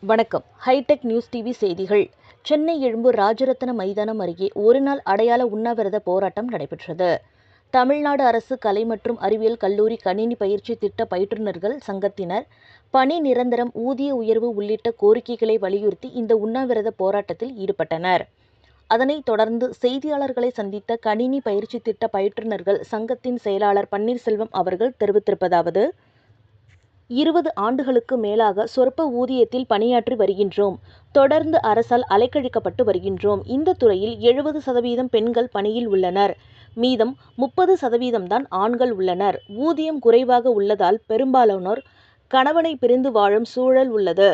வணக்கம். Hitech news TV செய்திகள். சென்னை எழும்பூர் ராஜரத்ன மைதானம் அருகே ஒருநாள் அடையாள உண்ணாவிரத போராட்டம் நடைபெற்றது. தமிழ்நாடு அரசு கலை மற்றும் அறிவியல் கல்லூரி கணினி பயிற்சி திட்ட பயிற்றுநர்கள் சங்கத்தினர் பணி நிரந்தரம் ஊதிய உயர்வு உள்ளிட்ட கோரிக்கைகளை வலியுறுத்தி இந்த உண்ணாவிரத போராட்டத்தில் ஈடுபட்டனர். அதனைத் தொடர்ந்து செய்தியாளர்களை சந்தித்த கணினி பயிற்சி திட்ட பயிற்றுநர்கள் சங்கத்தின் செயலாளர் பன்னீர்செல்வம் அவர்கள் தெரிவித்திருப்பதாவது இருபது ஆண்டுகளுக்கு மேலாக சொற்ப ஊதியத்தில் பணியாற்றி வருகின்றோம். தொடர்ந்து அரசால் அலைக்கழிக்கப்பட்டு வருகின்றோம். இந்த துறையில் எழுபது சதவீதம் பெண்கள் பணியில் உள்ளனர். மீதம் முப்பது சதவீதம்தான் ஆண்கள் உள்ளனர். ஊதியம் குறைவாக உள்ளதால் பெரும்பாலானோர் கணவனை பிரிந்து வாழும் சூழல் உள்ளது.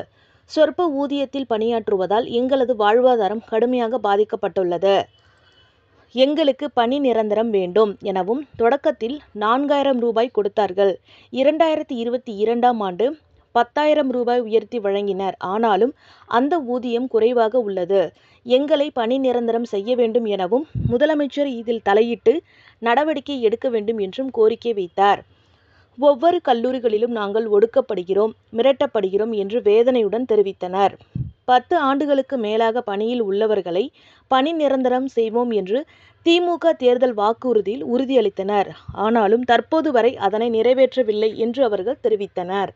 சொற்ப ஊதியத்தில் பணியாற்றுவதால் எங்களது வாழ்வாதாரம் கடுமையாக பாதிக்கப்பட்டுள்ளது. எங்களுக்கு பணி நிரந்தரம் வேண்டும் எனவும் தொடக்கத்தில் நான்காயிரம் ரூபாய் கொடுத்தார்கள். இரண்டாயிரத்தி இருபத்தி இரண்டாம் ஆண்டு பத்தாயிரம் ரூபாய் உயர்த்தி வழங்கினர். ஆனாலும் அந்த ஊதியம் குறைவாக உள்ளது. எங்களை பணி நிரந்தரம் செய்ய வேண்டும் எனவும் முதலமைச்சர் இதில் தலையிட்டு நடவடிக்கை எடுக்க வேண்டும் என்றும் கோரிக்கை வைத்தார். ஒவ்வொரு கல்லூரிகளிலும் நாங்கள் ஒடுக்கப்படுகிறோம் மிரட்டப்படுகிறோம் என்று வேதனையுடன் தெரிவித்தனர். பத்து ஆண்டுகளுக்கு மேலாக பணியில் உள்ளவர்களை பணி நிரந்தரம் செய்வோம் என்று திமுக தேர்தல் வாக்குறுதியில் உறுதியளித்தனர். ஆனாலும் தற்போது வரை அதனை நிறைவேற்றவில்லை என்று அவர்கள் தெரிவித்தனர்.